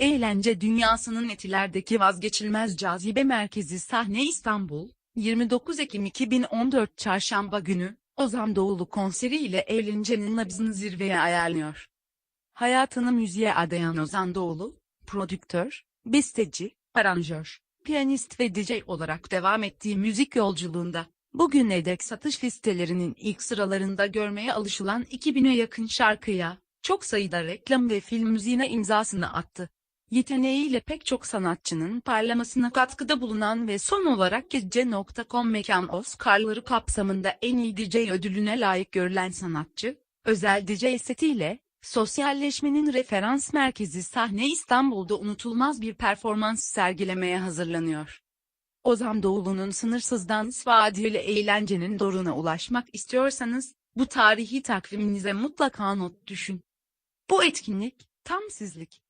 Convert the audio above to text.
Eğlence dünyasının etilerdeki vazgeçilmez cazibe merkezi sahne İstanbul, 29 Ekim 2014 Çarşamba günü, Ozan Doğulu konseri ile eğlencenin nabzını zirveye ayarlıyor. Hayatını müziğe adayan Ozan Doğulu, prodüktör, besteci, aranjör, piyanist ve DJ olarak devam ettiği müzik yolculuğunda, bugüne dek satış listelerinin ilk sıralarında görmeye alışılan 2000'e yakın şarkıya, çok sayıda reklam ve film müziğine imzasını attı. Yeteneğiyle pek çok sanatçının parlamasına katkıda bulunan ve son olarak Gece.com Mekan Oscar'ları kapsamında en iyi DJ ödülüne layık görülen sanatçı, özel DJ setiyle, sosyalleşmenin referans merkezi sahne İstanbul'da unutulmaz bir performans sergilemeye hazırlanıyor. Ozan Doğulu'nun sınırsız dans vaadiyle eğlencenin doruna ulaşmak istiyorsanız, bu tarihi takviminize mutlaka not düşün. Bu etkinlik, tam sizlik.